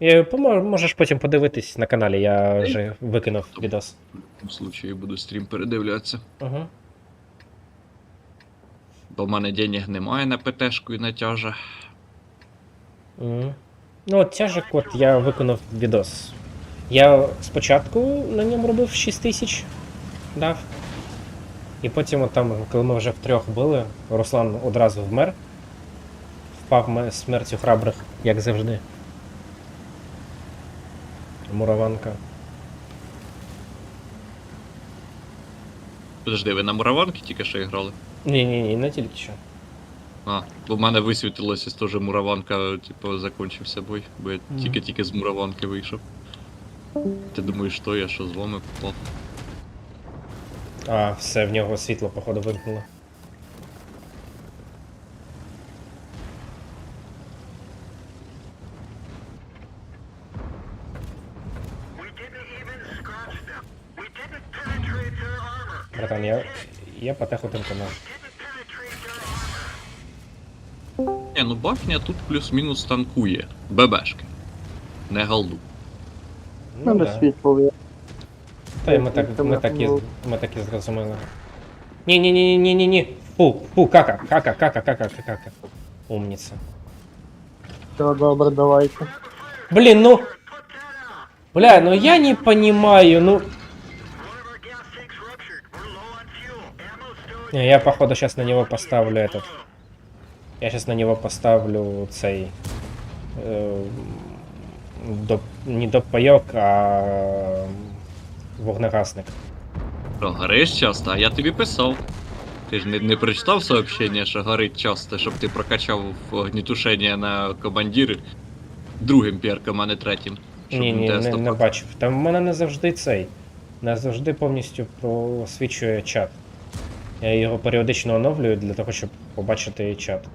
І можеш потім подивитись на каналі, я вже викинув відос. В случаї буду стрім передивлятися. Угу. Бо в мене денег немає на ПТшку і на тяжа. Угу. Ну, от тяжик, от я виконав відос. Я спочатку на ньому робив 6 тисяч, дав. І потім, от там, коли ми вже втрьох били, Руслан одразу вмер. Впав смертю храбрих, як завжди. Мураванка. Подожди, ви на мураванки тільки що грали? Ні, ні, ні, не тільки що. А, бо в мене висвітилося теж мураванка, типу, закінчився бой, бо я тільки-тільки з мураванки вийшов. Ти думаєш, що я що з вами попав? А, все, в нього світло, походу, вимкнуло. Братан, я, я потеху armor. Ні, ну бафня тут плюс-мінус танкує. ББшки. Не галду. Ну, Ну, да. світло. Та й ми так, ми ми так, і, ми так і зрозуміли. Ні, ні, ні, ні, ні, ні. Фу, фу, кака, кака, кака, кака, кака. Умніця. Все, добре, давайте. Блін, ну. Бля, ну я не понимаю, ну. Не, Я, походу, сейчас на него поставлю этот. Я сейчас на него поставлю цей. Э, доп, не допайок, а вогнегасник. Що, гориш часто, а я тобі писав. Ти ж не, не прочитав сообщення, що горить часто, щоб ти прокачав огнітушення на командири другим перком, а не третім. Щоб Ні, ні, не, не бачив. Там в мене не завжди цей. Не завжди повністю просвічує чат. Я його періодично оновлюю для того, щоб побачити чат.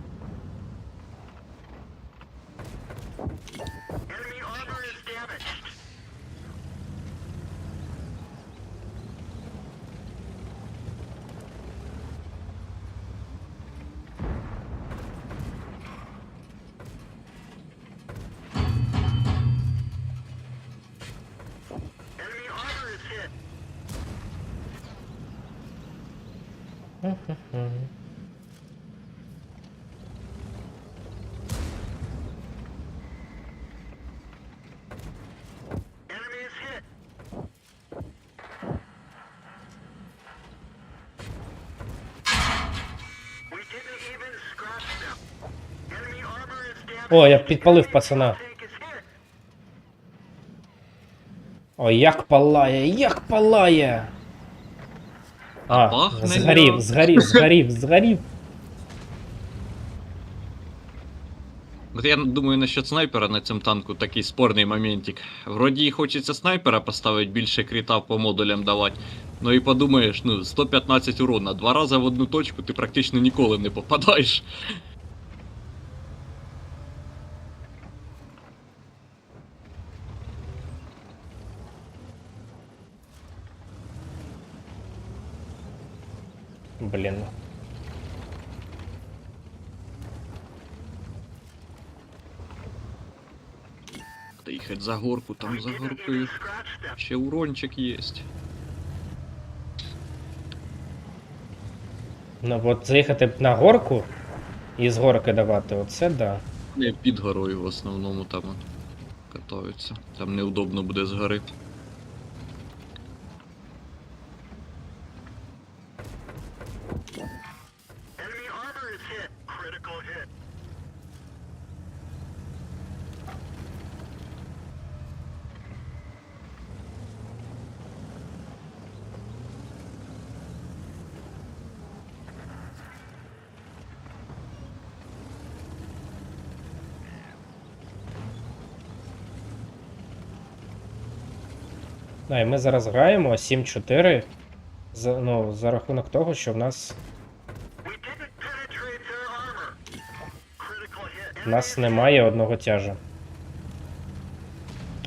О, я підпалив пацана. Ой, як палає, як палає! А, пахне згорів, як. згорів, згорів, згорів. От я думаю, насчет снайпера на цьому танку такий спорний моментик. Вроді і хочеться снайпера поставити більше крита по модулям давати. Ну і подумаєш, ну, 115 урона, два рази в одну точку ти практично ніколи не попадаєш. Блін. Та їхать за горку, там за горкою ще урончик є. Ну от заїхати б на горку і з горки давати, оце да. Не під горою в основному там от катаються. Там неудобно буде з гори. Да, і ми зараз граємо 7-4 за, ну, за рахунок того, що в нас, в нас немає одного тяжа.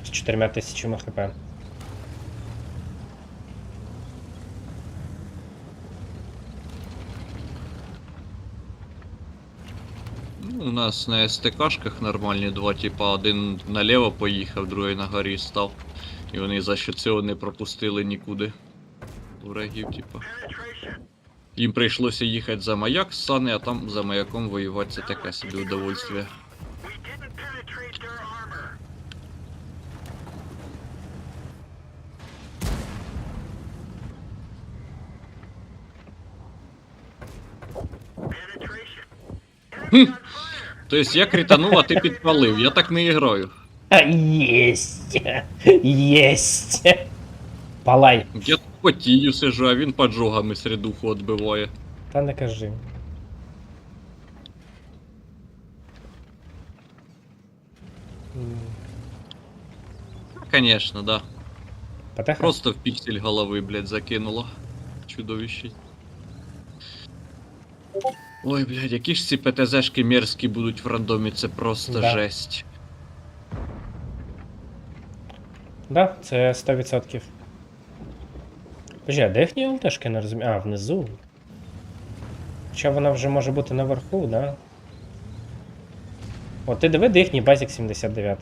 З 4 тисячами хп. Ну, нас на СТКшках нормальні два, типа один наліво поїхав, другий на горі став. І вони за що цього не пропустили нікуди. Врагів, типа. Їм прийшлося їхати за маяк з Сани, а там за маяком воювати це таке собі удовольствие. On fire. Тобто я кританув, а ти підпалив. Я так не граю. Єсть! Єсть! Палай. Я тут потію сижу, а він поджогами середуху відбиває. Та не кажи. Конечно, да. Потеха? Просто в піксель голови, блядь, закинуло. Чудовище. Ой, блядь, які ж ці ПТЗшки мерзкі будуть в рандомі, це просто Да. жесть. Да, це 100%. Боже, а де їхні ЛТшки не розумію? А, внизу. Хоча вона вже може бути наверху, да? О, ти диви, де їхній базік 79.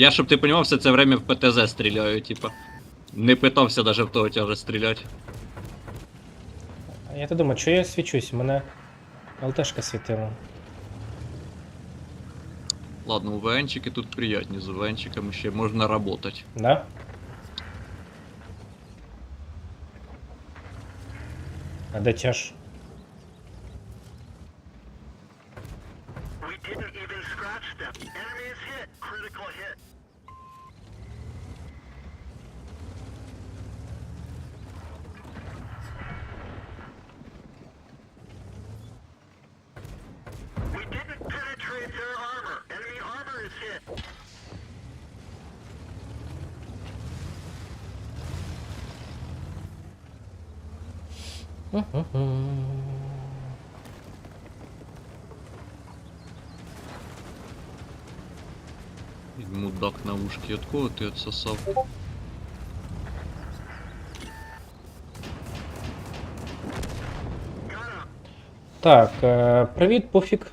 Я, щоб ти понімав, все це время в ПТЗ стріляю, типа. Не питався даже в того тяже стріляти. А я то думаю, що я свічусь? У мене ЛТшка світила. Ладно, УВНчики тут приятні, з УВНчиками ще можна работать. Да? А де тяж? Мудак на ушке, откуда ты отсосал? Так, э, привет, пофиг.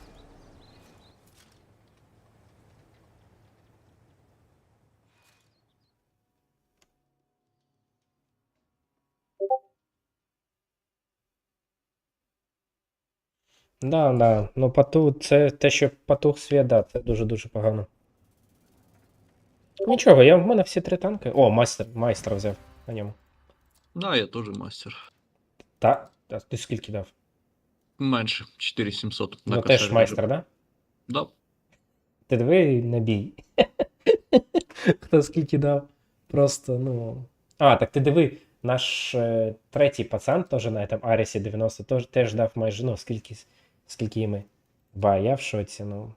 Да, да. Ну, пату, це те, що патух світ, да, це дуже-дуже погано. Нічого, я в мене всі три танки. О, майстер, майстра взяв на ньому. Да, я теж мастер. Та, а ти скільки дав? Менше, 4700. Ну, теж майстер, да? Да. Ти диви на бій. Хто скільки дав? Просто, ну. А, так ти диви, наш е, третій пацан теж на этом Арісі 90 теж, теж дав майже, ну, скільки, скільки ми. Ба, я в шоці, ну.